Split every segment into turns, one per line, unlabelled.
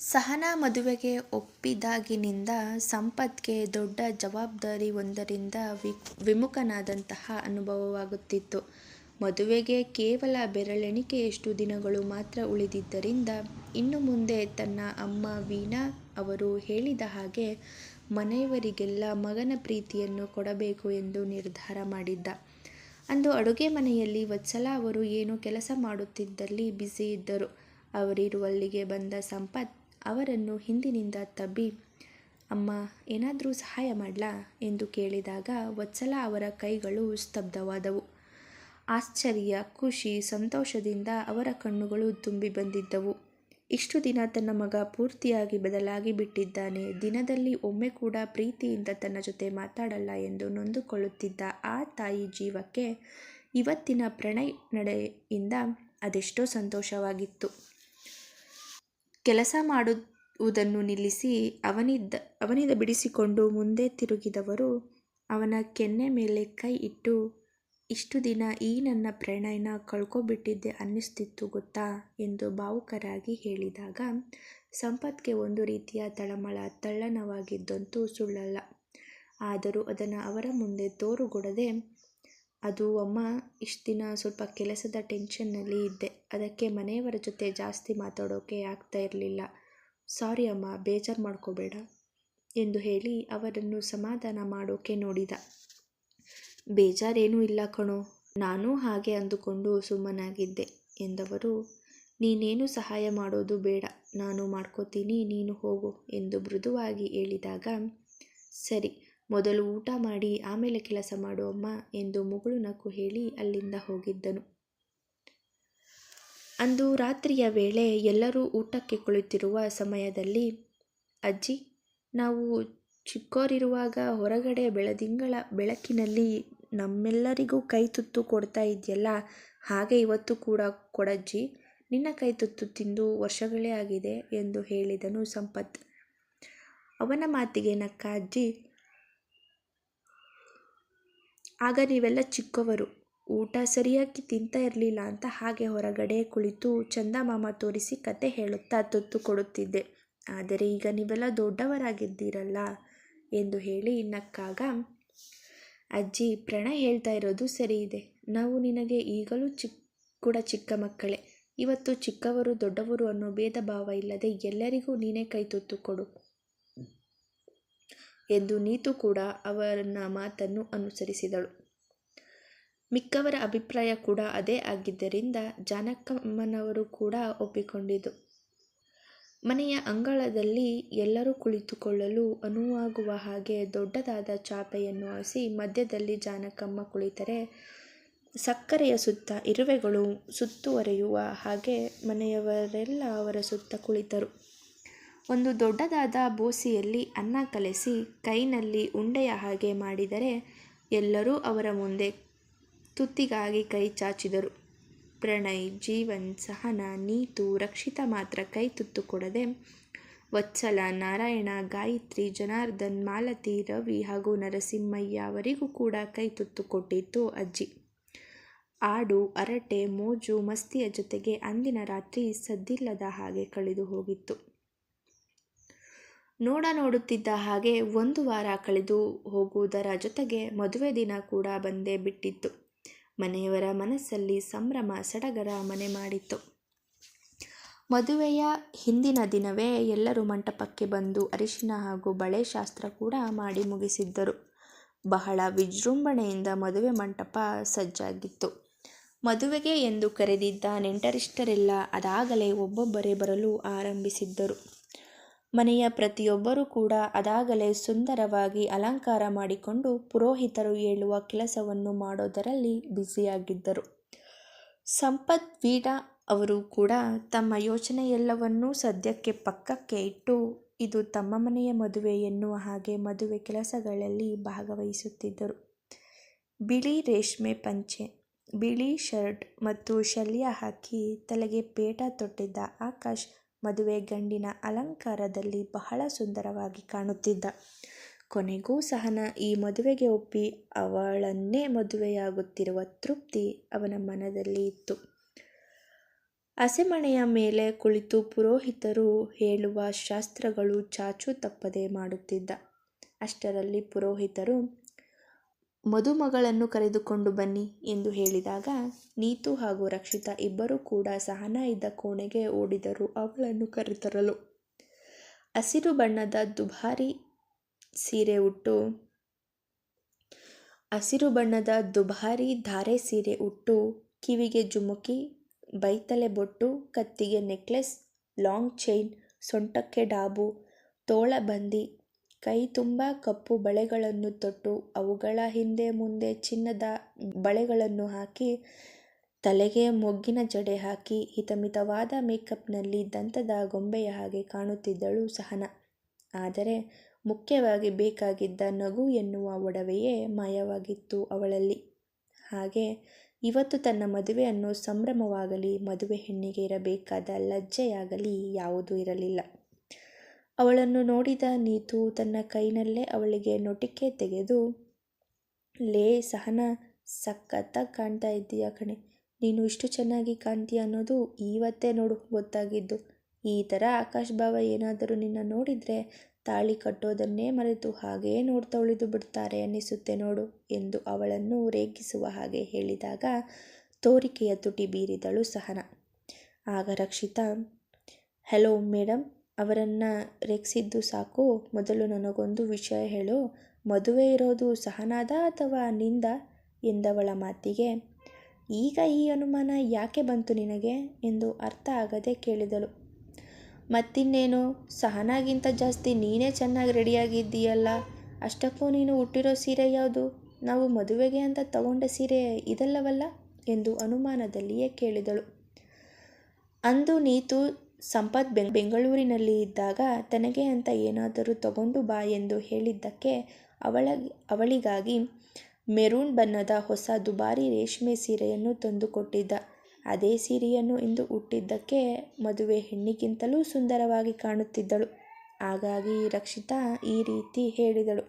ಸಹನಾ ಮದುವೆಗೆ ಒಪ್ಪಿದಾಗಿನಿಂದ ಸಂಪತ್ಗೆ ದೊಡ್ಡ ಜವಾಬ್ದಾರಿಯೊಂದರಿಂದ ವಿ, ವಿಮುಖನಾದಂತಹ ಅನುಭವವಾಗುತ್ತಿತ್ತು. ಮದುವೆಗೆ ಕೇವಲ ಬೆರಳೆಣಿಕೆಯಷ್ಟು ದಿನಗಳು ಮಾತ್ರ ಉಳಿದಿದ್ದರಿಂದ ಇನ್ನು ಮುಂದೆ ತನ್ನ ಅಮ್ಮ ವೀಣಾ ಅವರು ಹೇಳಿದ ಹಾಗೆ ಮನೆಯವರಿಗೆಲ್ಲ ಮಗನ ಪ್ರೀತಿಯನ್ನು ಕೊಡಬೇಕು ಎಂದು ನಿರ್ಧಾರ ಮಾಡಿದ್ದ. ಅಂದು ಅಡುಗೆ ಮನೆಯಲ್ಲಿ ವತ್ಸಲ ಅವರು ಏನು ಕೆಲಸ ಮಾಡುತ್ತಿದ್ದಲ್ಲಿ ಬ್ಯುಸಿ ಇದ್ದರು. ಅವರಿರುವಲ್ಲಿಗೆ ಬಂದ ಸಂಪತ್ ಅವರನ್ನು ಹಿಂದಿನಿಂದ ತಬ್ಬಿ ಅಮ್ಮ ಏನಾದರೂ ಸಹಾಯ ಮಾಡ್ಲಾ ಎಂದು ಕೇಳಿದಾಗ ವತ್ಸಲ ಅವರ ಕೈಗಳು ಸ್ತಬ್ಧವಾದವು. ಆಶ್ಚರ್ಯ, ಖುಷಿ, ಸಂತೋಷದಿಂದ ಅವರ ಕಣ್ಣುಗಳು ತುಂಬಿ ಬಂದಿದ್ದವು. ಇಷ್ಟು ದಿನ ತನ್ನ ಮಗ ಪೂರ್ತಿಯಾಗಿ ಬದಲಾಗಿ ಬಿಟ್ಟಿದ್ದಾನೆ, ದಿನದಲ್ಲಿ ಒಮ್ಮೆ ಕೂಡ ಪ್ರೀತಿಯಿಂದ ತನ್ನ ಜೊತೆ ಮಾತಾಡಲ್ಲ ಎಂದು ನೊಂದುಕೊಳ್ಳುತ್ತಿದ್ದ ಆ ತಾಯಿ ಜೀವಕ್ಕೆ ಇವತ್ತಿನ ಪ್ರಣಯ್ ನಡೆಯಿಂದ ಅದೆಷ್ಟೋ ಸಂತೋಷವಾಗಿತ್ತು. ಕೆಲಸ ಮಾಡುವುದನ್ನು ನಿಲ್ಲಿಸಿ ಅವನಿದ್ದ ಅವನಿಂದ ಬಿಡಿಸಿಕೊಂಡು ಮುಂದೆ ತಿರುಗಿದವರು ಅವನ ಕೆನ್ನೆ ಮೇಲೆ ಕೈ ಇಟ್ಟು ಇಷ್ಟು ದಿನ ಈ ನನ್ನ ಪ್ರಣಯನ ಕಳ್ಕೊಬಿಟ್ಟಿದ್ದೆ ಅನ್ನಿಸ್ತಿತ್ತು ಗೊತ್ತಾ ಎಂದು ಭಾವುಕರಾಗಿ ಹೇಳಿದಾಗ ಸಂಪತ್ಗೆ ಒಂದು ರೀತಿಯ ತಳಮಳ, ತಳ್ಳನವಾಗಿದ್ದಂತೂ ಸುಳ್ಳಲ್ಲ. ಆದರೂ ಅದನ್ನು ಅವರ ಮುಂದೆ ತೋರುಗೊಡದೆ ಅದು ಅಮ್ಮ ಇಷ್ಟು ದಿನ ಸ್ವಲ್ಪ ಕೆಲಸದ ಟೆನ್ಷನ್ನಲ್ಲಿ ಇದ್ದೆ, ಅದಕ್ಕೆ ಮನೆಯವರ ಜೊತೆ ಜಾಸ್ತಿ ಮಾತಾಡೋಕೆ ಆಗ್ತಾ ಇರಲಿಲ್ಲ. ಸಾರಿ ಅಮ್ಮ ಬೇಜಾರು ಮಾಡ್ಕೋಬೇಡ ಎಂದು ಹೇಳಿ ಅವರನ್ನು ಸಮಾಧಾನ ಮಾಡೋಕೆ ನೋಡಿದ. ಬೇಜಾರೇನೂ ಇಲ್ಲ ಕಣೋ, ನಾನೂ ಹಾಗೆ ಅಂದುಕೊಂಡು ಸುಮ್ಮನಾಗಿದ್ದೆ ಎಂದವರು. ನೀನೇನು ಸಹಾಯ ಮಾಡೋದು ಬೇಡ ನಾನು ಮಾಡ್ಕೋತೀನಿ ನೀನು ಹೋಗು ಎಂದು ಮೃದುವಾಗಿ ಹೇಳಿದಾಗ ಸರಿ ಮೊದಲು ಊಟ ಮಾಡಿ ಆಮೇಲೆ ಕೆಲಸ ಮಾಡು ಅಮ್ಮ ಎಂದು ಮುಗುಳು ನಕ್ಕು ಹೇಳಿ ಅಲ್ಲಿಂದ ಹೋಗಿದ್ದನು. ಅಂದು ರಾತ್ರಿಯ ವೇಳೆ ಎಲ್ಲರೂ ಊಟಕ್ಕೆ ಕುಳಿತಿರುವ ಸಮಯದಲ್ಲಿ ಅಜ್ಜಿ, ನಾವು ಚಿಕ್ಕೋರಿರುವಾಗ ಹೊರಗಡೆ ಬೆಳದಿಂಗಳ ಬೆಳಕಿನಲ್ಲಿ ನಮ್ಮೆಲ್ಲರಿಗೂ ಕೈತುತ್ತು ಕೊಡ್ತಾ ಇದೆಯಲ್ಲ ಹಾಗೆ ಇವತ್ತು ಕೂಡ ಕೊಡಜ್ಜಿ, ನಿನ್ನ ಕೈತುತ್ತು ತಿಂದು ವರ್ಷಗಳೇ ಆಗಿದೆ ಎಂದು ಹೇಳಿದನು ಸಂಪತ್. ಅವನ ಮಾತಿಗೆ ನಕ್ಕ ಅಜ್ಜಿ, ಆಗ ನೀವೆಲ್ಲ ಚಿಕ್ಕವರು, ಊಟ ಸರಿಯಾಗಿ ತಿಂತಾ ಇರಲಿಲ್ಲ ಅಂತ ಹಾಗೆ ಹೊರಗಡೆ ಕುಳಿತು ಚಂದಮಾಮ ತೋರಿಸಿ ಕಥೆ ಹೇಳುತ್ತಾ ತುತ್ತು ಕೊಡುತ್ತಿದ್ದೆ. ಆದರೆ ಈಗ ನೀವೆಲ್ಲ ದೊಡ್ಡವರಾಗಿದ್ದೀರಲ್ಲ ಎಂದು ಹೇಳಿ ನಕ್ಕಾಗ ಅಜ್ಜಿ, ಪ್ರಣಯ್ ಹೇಳ್ತಾ ಇರೋದು ಸರಿ ಇದೆ. ನಾವು ನಿನಗೆ ಈಗಲೂ ಚಿಕ್ಕ ಕೂಡ ಚಿಕ್ಕ ಮಕ್ಕಳೇ, ಇವತ್ತು ಚಿಕ್ಕವರು ದೊಡ್ಡವರು ಅನ್ನೋ ಭೇದ ಭಾವ ಇಲ್ಲದೆ ಎಲ್ಲರಿಗೂ ನೀನೇ ಕೈ ತುತ್ತು ಕೊಡು ಎಂದು ನೀತು ಕೂಡ ಅವರನ್ನ ಮಾತನ್ನು ಅನುಸರಿಸಿದಳು. ಮಿಕ್ಕವರ ಅಭಿಪ್ರಾಯ ಕೂಡ ಅದೇ ಆಗಿದ್ದರಿಂದ ಜಾನಕಮ್ಮನವರು ಕೂಡ ಒಪ್ಪಿಕೊಂಡಿದ್ದು. ಮನೆಯ ಅಂಗಳದಲ್ಲಿ ಎಲ್ಲರೂ ಕುಳಿತುಕೊಳ್ಳಲು ಅನುವಾಗುವ ಹಾಗೆ ದೊಡ್ಡದಾದ ಚಾಪೆಯನ್ನು ಹಾಸಿ ಮಧ್ಯದಲ್ಲಿ ಜಾನಕಮ್ಮ ಕುಳಿತರೆ ಸಕ್ಕರೆಯ ಸುತ್ತ ಇರುವೆಗಳು ಸುತ್ತುವರಿಯುವ ಹಾಗೆ ಮನೆಯವರೆಲ್ಲ ಅವರ ಸುತ್ತ ಕುಳಿತರು. ಒಂದು ದೊಡ್ಡದಾದ ಬೋಸಿಯಲ್ಲಿ ಅನ್ನ ಕಲಸಿ ಕೈನಲ್ಲಿ ಉಂಡೆಯ ಹಾಗೆ ಮಾಡಿದರೆ ಎಲ್ಲರೂ ಅವರ ಮುಂದೆ ತುತ್ತಿಗಾಗಿ ಕೈ ಚಾಚಿದರು. ಪ್ರಣಯ್, ಜೀವನ್, ಸಹನ ನೀತು, ರಕ್ಷಿತ ಮಾತ್ರ ಕೈ ತುತ್ತು ಕೊಡದೆ ವತ್ಸಲ ನಾರಾಯಣ, ಗಾಯತ್ರಿ, ಜನಾರ್ದನ್, ಮಾಲತಿ, ರವಿ ಹಾಗೂ ನರಸಿಂಹಯ್ಯ ಅವರಿಗೂ ಕೂಡ ಕೈತುತ್ತು ಕೊಟ್ಟಿತ್ತು ಅಜ್ಜಿ. ಆಡು ಅರಟೆ ಮೋಜು ಮಸ್ತಿಯ ಜೊತೆಗೆ ಅಂದಿನ ರಾತ್ರಿ ಸದ್ದಿಲ್ಲದ ಹಾಗೆ ಕಳೆದು ಹೋಗಿತ್ತು. ನೋಡ ನೋಡುತ್ತಿದ್ದ ಹಾಗೆ ಒಂದು ವಾರ ಕಳೆದು ಹೋಗುವುದರ ಜೊತೆಗೆ ಮದುವೆ ದಿನ ಕೂಡ ಬಂದೇ ಬಿಟ್ಟಿತ್ತು. ಮನೆಯವರ ಮನಸ್ಸಲ್ಲಿ ಸಂಭ್ರಮ, ಸಡಗರ ಮನೆ ಮಾಡಿತ್ತು. ಮದುವೆಯ ಹಿಂದಿನ ದಿನವೇ ಎಲ್ಲರೂ ಮಂಟಪಕ್ಕೆ ಬಂದು ಅರಿಶಿನ ಹಾಗೂ ಬಳೆ ಶಾಸ್ತ್ರ ಕೂಡ ಮಾಡಿ ಮುಗಿಸಿದ್ದರು. ಬಹಳ ವಿಜೃಂಭಣೆಯಿಂದ ಮದುವೆ ಮಂಟಪ ಸಜ್ಜಾಗಿತ್ತು. ಮದುವೆಗೆ ಎಂದು ಕರೆದಿದ್ದ ನೆಂಟರಿಷ್ಟರೆಲ್ಲ ಅದಾಗಲೇ ಒಬ್ಬೊಬ್ಬರೇ ಬರಲು ಆರಂಭಿಸಿದ್ದರು. ಮನೆಯ ಪ್ರತಿಯೊಬ್ಬರೂ ಕೂಡ ಅದಾಗಲೇ ಸುಂದರವಾಗಿ ಅಲಂಕಾರ ಮಾಡಿಕೊಂಡು ಪುರೋಹಿತರು ಹೇಳುವ ಕೆಲಸವನ್ನು ಮಾಡೋದರಲ್ಲಿ ಬ್ಯುಸಿಯಾಗಿದ್ದರು. ಸಂಪತ್, ವೀಡ ಅವರು ಕೂಡ ತಮ್ಮ ಯೋಚನೆಯೆಲ್ಲವನ್ನೂ ಸದ್ಯಕ್ಕೆ ಪಕ್ಕಕ್ಕೆ ಇಟ್ಟು ಇದು ತಮ್ಮ ಮನೆಯ ಮದುವೆ ಎನ್ನುವ ಹಾಗೆ ಮದುವೆ ಕೆಲಸಗಳಲ್ಲಿ ಭಾಗವಹಿಸುತ್ತಿದ್ದರು. ಬಿಳಿ ರೇಷ್ಮೆ ಪಂಚೆ, ಬಿಳಿ ಶರ್ಟ್ ಮತ್ತು ಶಲ್ಯ ಹಾಕಿ ತಲೆಗೆ ಪೇಟ ತೊಟ್ಟಿದ್ದ ಆಕಾಶ್ ಮದುವೆ ಗಂಡಿನ ಅಲಂಕಾರದಲ್ಲಿ ಬಹಳ ಸುಂದರವಾಗಿ ಕಾಣುತ್ತಿದ್ದ. ಕೊನೆಗೂ ಸಹನ ಈ ಮದುವೆಗೆ ಒಪ್ಪಿ ಅವಳನ್ನೇ ಮದುವೆಯಾಗುತ್ತಿರುವ ತೃಪ್ತಿ ಅವನ ಮನದಲ್ಲಿ ಇತ್ತು. ಹಸೆಮಣೆಯ ಮೇಲೆ ಕುಳಿತು ಪುರೋಹಿತರು ಹೇಳುವ ಶಾಸ್ತ್ರಗಳು ಚಾಚೂ ತಪ್ಪದೆ ಮಾಡುತ್ತಿದ್ದ. ಅಷ್ಟರಲ್ಲಿ ಪುರೋಹಿತರು ಮದುಮಗಳನ್ನು ಕರೆದುಕೊಂಡು ಬನ್ನಿ ಎಂದು ಹೇಳಿದಾಗ, ನೀತು ಹಾಗೂ ರಕ್ಷಿತಾ ಇಬ್ಬರೂ ಕೂಡ ಸಹನ ಇದ್ದ ಕೋಣೆಗೆ ಓಡಿದರು ಅವಳನ್ನು ಕರೆತರಲು. ಹಸಿರು ಬಣ್ಣದ ದುಬಾರಿ ಸೀರೆ ಉಟ್ಟು, ಹಸಿರು ಬಣ್ಣದ ದುಬಾರಿ ಧಾರೆ ಸೀರೆ ಉಟ್ಟು, ಕಿವಿಗೆ ಜುಮುಕಿ, ಬೈತಲೆ ಬೊಟ್ಟು, ಕತ್ತಿಗೆ ನೆಕ್ಲೆಸ್, ಲಾಂಗ್ ಚೈನ್, ಸೊಂಟಕ್ಕೆ ಡಾಬು ತೋಳಬಂದಿ ಕೈ ತುಂಬ ಕಪ್ಪು ಬಳೆಗಳನ್ನು ತೊಟ್ಟು, ಅವುಗಳ ಹಿಂದೆ ಮುಂದೆ ಚಿನ್ನದ ಬಳೆಗಳನ್ನು ಹಾಕಿ, ತಲೆಗೆ ಮೊಗ್ಗಿನ ಜಡೆ ಹಾಕಿ, ಹಿತಮಿತವಾದ ಮೇಕಪ್ನಲ್ಲಿ ದಂತದ ಗೊಂಬೆಯ ಹಾಗೆ ಕಾಣುತ್ತಿದ್ದಳು ಸಹನ ಆದರೆ ಮುಖ್ಯವಾಗಿ ಬೇಕಾಗಿದ್ದ ನಗು ಎನ್ನುವ ಒಡವೆಯೇ ಮಾಯವಾಗಿತ್ತು ಅವಳಲ್ಲಿ. ಹಾಗೆ ಇವತ್ತು ತನ್ನ ಮದುವೆಯನ್ನು ಸಂಭ್ರಮವಾಗಲಿ, ಮದುವೆ ಹೆಣ್ಣಿಗೆ ಇರಬೇಕಾದ ಲಜ್ಜೆಯಾಗಲಿ ಯಾವುದೂ ಇರಲಿಲ್ಲ. ಅವಳನ್ನು ನೋಡಿದ ನೀತು ತನ್ನ ಕೈನಲ್ಲೇ ಅವಳಿಗೆ ನೊಟಿಕೆ ತೆಗೆದು, ಲೇ ಸಹನಾ, ಸಖತ್ತಾಗಿ ಕಾಣ್ತಾ ಇದ್ದೀಯ ಕಣೆ ನೀನು ಇಷ್ಟು ಚೆನ್ನಾಗಿ ಕಾಣ್ತೀಯ ಅನ್ನೋದು ಇವತ್ತೇ ನೋಡು, ಗೊತ್ತಾಗಿದ್ದು. ಈ ಥರ ಆಕಾಶ್ ಬಾವ ಏನಾದರೂ ನಿನ್ನ ನೋಡಿದರೆ ತಾಳಿ ಕಟ್ಟೋದನ್ನೇ ಮರೆತು ಹಾಗೇ ನೋಡ್ತಾ ಉಳಿದು ಬಿಡ್ತಾರೆ ಅನ್ನಿಸುತ್ತೆ ನೋಡು, ಎಂದು ಅವಳನ್ನು ರೇಗಿಸುವ ಹಾಗೆ ಹೇಳಿದಾಗ ತೋರಿಕೆಯ ತುಟಿ ಬೀರಿದಳು ಸಹನ ಆಗ ರಕ್ಷಿತಾ, ಹಲೋ ಮೇಡಂ ಅವರನ್ನ ರೆಕ್ಸಿದ್ದು ಸಾಕು. ಮೊದಲು ನನಗೊಂದು ವಿಷಯ ಹೇಳು. ಮದುವೆ ಇರೋದು ಸಹನಾದ ಅಥವಾ ನಿಂದ? ಎಂದವಳ ಮಾತಿಗೆ. ಈಗ ಈ ಅನುಮಾನ ಯಾಕೆ ಬಂತು ನಿನಗೆ? ಎಂದು ಅರ್ಥ ಆಗದೆ ಕೇಳಿದಳು. ಮತ್ತಿನ್ನೇನು? ಸಹನಾಗಿಂತ ಜಾಸ್ತಿ ನೀನೇ ಚೆನ್ನಾಗಿ ರೆಡಿಯಾಗಿದ್ದೀಯಲ್ಲ. ಅಷ್ಟಕ್ಕೂ ನೀನು ಹುಟ್ಟಿರೋ ಸೀರೆ ಯಾವುದು? ನಾವು ಮದುವೆಗೆ ಅಂತ ತಗೊಂಡ ಸೀರೆ ಇದಲ್ಲವಲ್ಲ? ಎಂದು ಅನುಮಾನದಲ್ಲಿಯೇ ಕೇಳಿದಳು. ಅಂದು ನೀತು ಸಂಪತ್ ಬೆಂಗಳೂರಿನಲ್ಲಿ ಇದ್ದಾಗ ತನಗೆ ಅಂತ ಏನಾದರೂ ತಗೊಂಡು ಬಾ ಎಂದು ಹೇಳಿದ್ದಕ್ಕೆ ಅವಳ, ಅವಳಿಗಾಗಿ ಮೆರೂನ್ ಬಣ್ಣದ ಹೊಸ ದುಬಾರಿ ರೇಷ್ಮೆ ಸೀರೆಯನ್ನು ತಂದುಕೊಟ್ಟಿದ್ದ ಅದೇ ಸೀರೆಯನ್ನು ಇಂದು ಉಟ್ಟಿದ್ದಕ್ಕೆ ಮದುವೆ ಹೆಣ್ಣಿಗಿಂತಲೂ ಸುಂದರವಾಗಿ ಕಾಣುತ್ತಿದ್ದಳು. ಹಾಗಾಗಿ ರಕ್ಷಿತಾ ಈ ರೀತಿ ಹೇಳಿದಳು.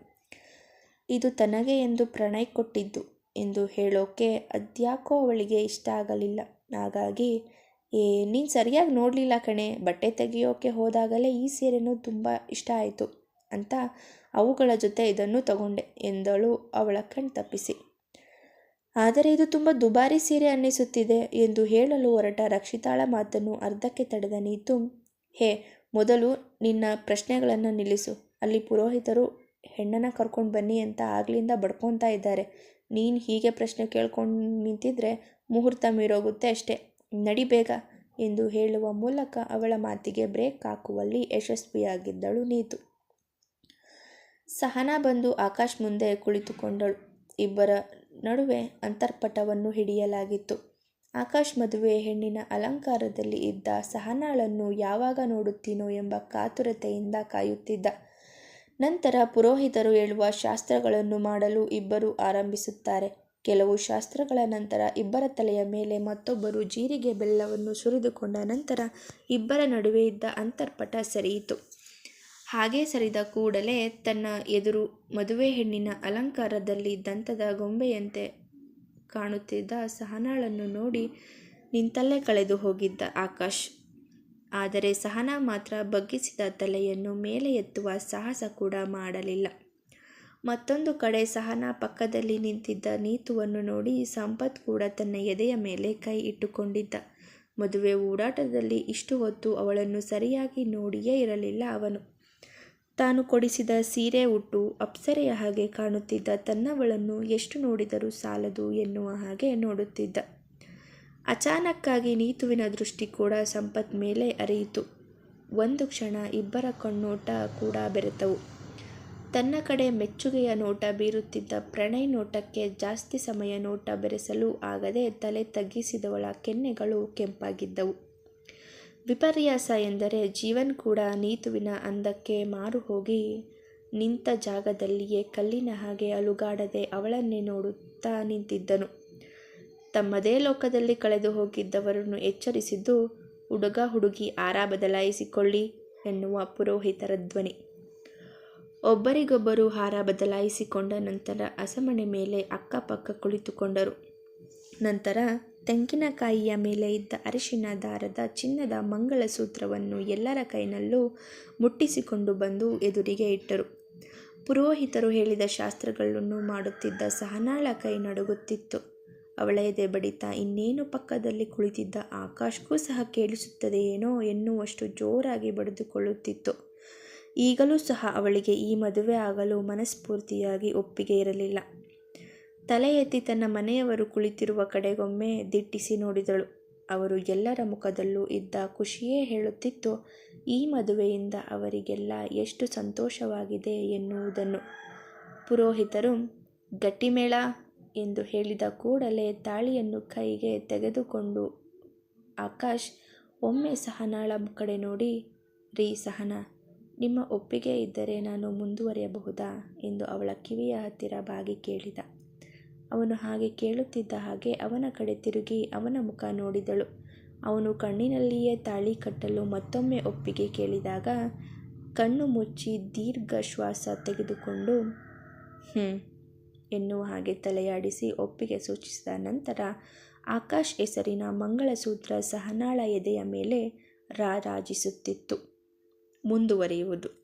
ಇದು ತನಗೆ ಎಂದು ಪ್ರಣಯ್ ಕೊಟ್ಟಿದ್ದು ಎಂದು ಹೇಳೋಕೆ ಅದ್ಯಾಕೋ ಅವಳಿಗೆ ಇಷ್ಟ ಆಗಲಿಲ್ಲ. ಹಾಗಾಗಿ ಏ, ನೀನು ಸರಿಯಾಗಿ ನೋಡಲಿಲ್ಲ ಕಣೆ ಬಟ್ಟೆ ತೆಗೆಯೋಕೆ ಹೋದಾಗಲೇ ಈ ಸೀರೆನೂ ತುಂಬ ಇಷ್ಟ ಆಯಿತು ಅಂತ ಅವುಗಳ ಜೊತೆ ಇದನ್ನು ತಗೊಂಡೆ ಎಂದಳು ಅವಳ ಕಣ್ತಪ್ಪಿಸಿ. ಆದರೆ ಇದು ತುಂಬ ದುಬಾರಿ ಸೀರೆ ಅನ್ನಿಸುತ್ತಿದೆ ಎಂದು ಹೇಳಲು ಹೊರಟ ರಕ್ಷಿತಾಳ ಮಾತನ್ನು ಅರ್ಧಕ್ಕೆ ತಡೆದ ನೀತು ಹೇ, ಮೊದಲು ನಿನ್ನ ಪ್ರಶ್ನೆಗಳನ್ನು ನಿಲ್ಲಿಸು. ಅಲ್ಲಿ ಪುರೋಹಿತರು ಹೆಣ್ಣನ್ನು ಕರ್ಕೊಂಡು ಬನ್ನಿ ಅಂತ ಆಗ್ಲಿಂದ ಬಡ್ಕೊತಾ ಇದ್ದಾರೆ. ನೀನು ಹೀಗೆ ಪ್ರಶ್ನೆ ಕೇಳ್ಕೊಂಡು ನಿಂತಿದ್ರೆ ಮುಹೂರ್ತ ಮೀರೋಗುತ್ತೆ ಅಷ್ಟೇ ನಡಿ ಬೇಗ ಎಂದು ಹೇಳುವ ಮೂಲಕ ಅವಳ ಮಾತಿಗೆ ಬ್ರೇಕ್ ಹಾಕುವಲ್ಲಿ ಯಶಸ್ವಿಯಾಗಿದ್ದಳು ನೀತು. ಸಹನಾ ಬಂದು ಆಕಾಶ್ ಮುಂದೆ ಕುಳಿತುಕೊಂಡಳು. ಇಬ್ಬರ ನಡುವೆ ಅಂತರ್ಪಟವನ್ನು ಹಿಡಿಯಲಾಗಿತ್ತು. ಆಕಾಶ್ ಮದುವೆ ಹೆಣ್ಣಿನ ಅಲಂಕಾರದಲ್ಲಿ ಇದ್ದ ಸಹನಾಳನ್ನು ಯಾವಾಗ ನೋಡುತ್ತೀನೋ ಎಂಬ ಕಾತುರತೆಯಿಂದ ಕಾಯುತ್ತಿದ್ದ. ನಂತರ ಪುರೋಹಿತರು ಹೇಳುವ ಶಾಸ್ತ್ರಗಳನ್ನು ಮಾಡಲು ಇಬ್ಬರು ಆರಂಭಿಸುತ್ತಾರೆ. ಕೆಲವು ಶಾಸ್ತ್ರಗಳ ನಂತರ ಇಬ್ಬರ ತಲೆಯ ಮೇಲೆ ಮತ್ತೊಬ್ಬರು ಜೀರಿಗೆ ಬೆಲ್ಲವನ್ನು ಸುರಿದುಕೊಂಡ ನಂತರ ಇಬ್ಬರ ನಡುವೆ ಇದ್ದ ಅಂತರ್ಪಟ ಸರಿಯಿತು. ಹಾಗೆ ಸರಿದ ಕೂಡಲೇ ತನ್ನ ಎದುರು ಮದುವೆ ಹೆಣ್ಣಿನ ಅಲಂಕಾರದಲ್ಲಿ ದಂತದ ಗೊಂಬೆಯಂತೆ ಕಾಣುತ್ತಿದ್ದ ಸಹನಾಳನ್ನು ನೋಡಿ ನಿಂತಲ್ಲೇ ಕಳೆದು ಹೋಗಿದ್ದ ಆಕಾಶ್. ಆದರೆ ಸಹನಾ ಮಾತ್ರ ಬಗ್ಗಿಸಿದ ತಲೆಯನ್ನು ಮೇಲೆ ಎತ್ತುವ ಸಾಹಸ ಕೂಡ ಮಾಡಲಿಲ್ಲ. ಮತ್ತೊಂದು ಕಡೆ ಸಹನಾ ಪಕ್ಕದಲ್ಲಿ ನಿಂತಿದ್ದ ನೀತುವನ್ನು ನೋಡಿ ಸಂಪತ್ ಕೂಡ ತನ್ನ ಎದೆಯ ಮೇಲೆ ಕೈ ಇಟ್ಟುಕೊಂಡಿದ್ದ. ಮದುವೆ ಓಡಾಟದಲ್ಲಿ ಇಷ್ಟು ಹೊತ್ತು ಅವಳನ್ನು ಸರಿಯಾಗಿ ನೋಡಿಯೇ ಇರಲಿಲ್ಲ ಅವನು. ತಾನು ಕೊಡಿಸಿದ ಸೀರೆ ಉಟ್ಟು ಅಪ್ಸರೆಯ ಹಾಗೆ ಕಾಣುತ್ತಿದ್ದ ತನ್ನವಳನ್ನು ಎಷ್ಟು ನೋಡಿದರೂ ಸಾಲದು ಎನ್ನುವ ಹಾಗೆ ನೋಡುತ್ತಿದ್ದ. ಅಚಾನಕ್ಕಾಗಿ ನೀತುವಿನ ದೃಷ್ಟಿ ಕೂಡ ಸಂಪತ್ ಮೇಲೆ ಅರಿಯಿತು ಒಂದು ಕ್ಷಣ ಇಬ್ಬರ ಕಣ್ಣೋಟ ಕೂಡ ಬೆರೆತವು. ತನ್ನ ಕಡೆ ಮೆಚ್ಚುಗೆಯ ನೋಟ ಬೀರುತ್ತಿದ್ದ ಪ್ರಣಯ್ ನೋಟಕ್ಕೆ ಜಾಸ್ತಿ ಸಮಯ ನೋಟ ಬೆರೆಸಲು ಆಗದೆ ತಲೆ ತಗ್ಗಿಸಿದವಳ ಕೆನ್ನೆಗಳು ಕೆಂಪಾಗಿದ್ದವು. ವಿಪರ್ಯಾಸ ಎಂದರೆ ಜೀವನ್ ಕೂಡ ನೀತುವಿನ ಅಂದಕ್ಕೆ ಮಾರುಹೋಗಿ ನಿಂತ ಜಾಗದಲ್ಲಿಯೇ ಕಲ್ಲಿನ ಹಾಗೆ ಅಲುಗಾಡದೆ ಅವಳನ್ನೇ ನೋಡುತ್ತಾ ನಿಂತಿದ್ದನು. ತಮ್ಮದೇ ಲೋಕದಲ್ಲಿ ಕಳೆದು ಹೋಗಿದ್ದವರನ್ನು ಎಚ್ಚರಿಸಿದ್ದು, ಹುಡುಗ ಹುಡುಗಿ, ಆರ ಬದಲಾಯಿಸಿಕೊಳ್ಳಿ ಎನ್ನುವ ಪುರೋಹಿತರ ಧ್ವನಿ. ಒಬ್ಬರಿಗೊಬ್ಬರು ಹಾರ ಬದಲಾಯಿಸಿಕೊಂಡ ನಂತರ ಅಸಮಣೆ ಮೇಲೆ ಅಕ್ಕಪಕ್ಕ ಕುಳಿತುಕೊಂಡರು. ನಂತರ ತೆಂಗಿನಕಾಯಿಯ ಮೇಲೆ ಇದ್ದ ಅರಿಶಿನ ದಾರದ ಚಿನ್ನದ ಮಂಗಳಸೂತ್ರವನ್ನು ಎಲ್ಲರ ಕೈನಲ್ಲೂ ಮುಟ್ಟಿಸಿಕೊಂಡು ಬಂದು ಎದುರಿಗೆ ಇಟ್ಟರು. ಪುರೋಹಿತರು ಹೇಳಿದ ಶಾಸ್ತ್ರಗಳನ್ನು ಮಾಡುತ್ತಿದ್ದ ಸಹನಾಳ ಕೈ ನಡುಗುತ್ತಿತ್ತು. ಅವಳ ಎದೆ ಬಡಿತ ಇನ್ನೇನು ಪಕ್ಕದಲ್ಲಿ ಕುಳಿತಿದ್ದ ಆಕಾಶ್ಗೂ ಸಹ ಕೇಳಿಸುತ್ತದೆಯೇನೋ ಎನ್ನುವಷ್ಟು ಜೋರಾಗಿ ಬಡಿದುಕೊಳ್ಳುತ್ತಿತ್ತು. ಈಗಲೂ ಸಹ ಅವಳಿಗೆ ಈ ಮದುವೆ ಆಗಲು ಮನಸ್ಫೂರ್ತಿಯಾಗಿ ಒಪ್ಪಿಗೆ ಇರಲಿಲ್ಲ. ತಲೆ ಎತ್ತಿ ತನ್ನ ಮನೆಯವರು ಕುಳಿತಿರುವ ಕಡೆಗೊಮ್ಮೆ ದಿಟ್ಟಿಸಿ ನೋಡಿದಳು. ಅವರು ಎಲ್ಲರ ಮುಖದಲ್ಲೂ ಇದ್ದ ಖುಷಿಯೇ ಹೇಳುತ್ತಿತ್ತು, ಈ ಮದುವೆಯಿಂದ ಅವರಿಗೆಲ್ಲ ಎಷ್ಟು ಸಂತೋಷವಾಗಿದೆ ಎನ್ನುವುದನ್ನು. ಪುರೋಹಿತರು, ಗಟ್ಟಿಮೇಳ ಎಂದು ಹೇಳಿದ ಕೂಡಲೇ ತಾಳಿಯನ್ನು ಕೈಗೆ ತೆಗೆದುಕೊಂಡು ಆಕಾಶ್ ಒಮ್ಮೆ ಸಹನಾಳ ಕಡೆ ನೋಡಿ, ರೀ ಸಹನಾ ನಿಮ್ಮ ಒಪ್ಪಿಗೆ ಇದ್ದರೆ ನಾನು ಮುಂದುವರಿಯಬಹುದಾ ಎಂದು ಅವಳ ಕಿವಿಯ ಹತ್ತಿರ ಬಾಗಿ ಕೇಳಿದ. ಅವನು ಹಾಗೆ ಕೇಳುತ್ತಿದ್ದ ಹಾಗೆ ಅವನ ಕಡೆ ತಿರುಗಿ ಅವನ ಮುಖ ನೋಡಿದಳು. ಅವನು ಕಣ್ಣಿನಲ್ಲಿಯೇ ತಾಳಿ ಕಟ್ಟಲು ಮತ್ತೊಮ್ಮೆ ಒಪ್ಪಿಗೆ ಕೇಳಿದಾಗ ಕಣ್ಣು ಮುಚ್ಚಿ ದೀರ್ಘ ಶ್ವಾಸ ತೆಗೆದುಕೊಂಡು ಹ್ಞೂ ಎನ್ನುವ ಹಾಗೆ ತಲೆಯಾಡಿಸಿ ಒಪ್ಪಿಗೆ ಸೂಚಿಸಿದ ನಂತರ ಆಕಾಶ್ ಹೆಸರಿನ ಮಂಗಳಸೂತ್ರ ಸಹನಾಳ ಎದೆಯ ಮೇಲೆ ರಾರಾಜಿಸುತ್ತಿತ್ತು. ಮುಂದುವರಿಯುವುದು.